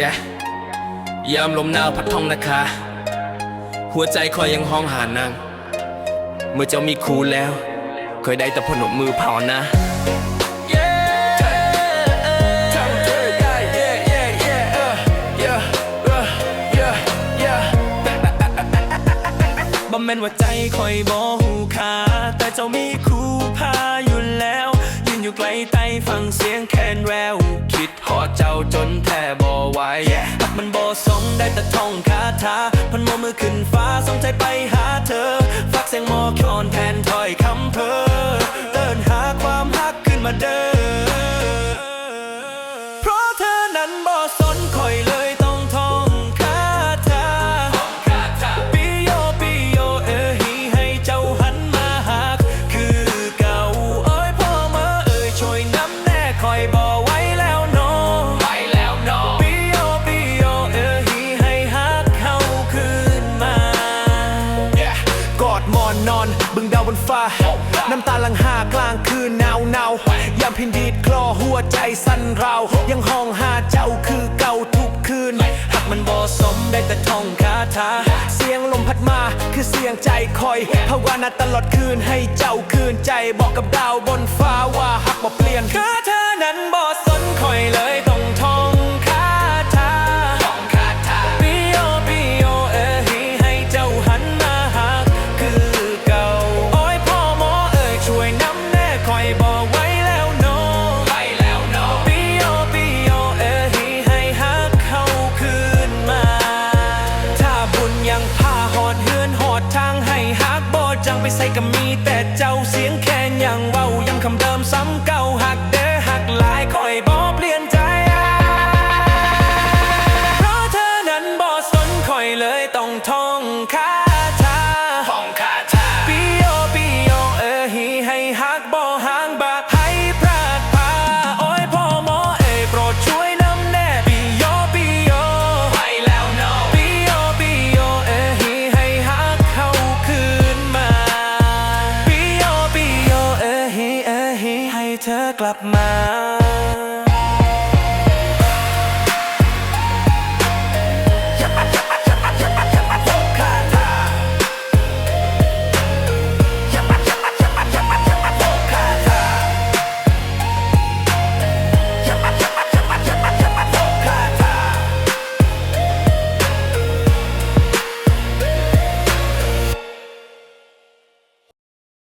yeah ยามลมหนาวพัดท่องนะคะ หัวใจคอยยังห้องหานาง เมื่อเจ้ามีครูแล้วคอยได้แต่พนมมือเผานะบ่แม่นว่าใจคอยบ่หูคาแต่เจ้ามีคู่พาอยู่แล้ว ยืนอยู่ไกลใต้ฟังเสียงแคนแวว คิดหอเจ้าจนแทบ แต่ท่องคาถาพันมมือขึ้นฟ้าส่งใจไปหาเธอ ฟ้า น้ำตาลังหากลางคืนหนาวหนาว ยามพินดีดคลอหัวใจสั่นเรายังห้องหาเจ้าคือเก่าทุกคืน หักมันบ่สมได้แต่ท่องคาถา เสียงลมพัดมาคือเสียงใจคอย ภาวนาตลอดคืนให้เจ้าคืนใจบอกกับดาวบนฟ้าว่าหักบ่เปลี่ยน ก็มีแต่เจ้าเสียงแค่ยังเว้ายังคำเดิมซ้ำเก่าหักเด้อหักหลายคอยบอเปลี่ยนใจ เพราะเธอนั้นบ่สนคอยเลยต้องท่องคา ธอกลับมา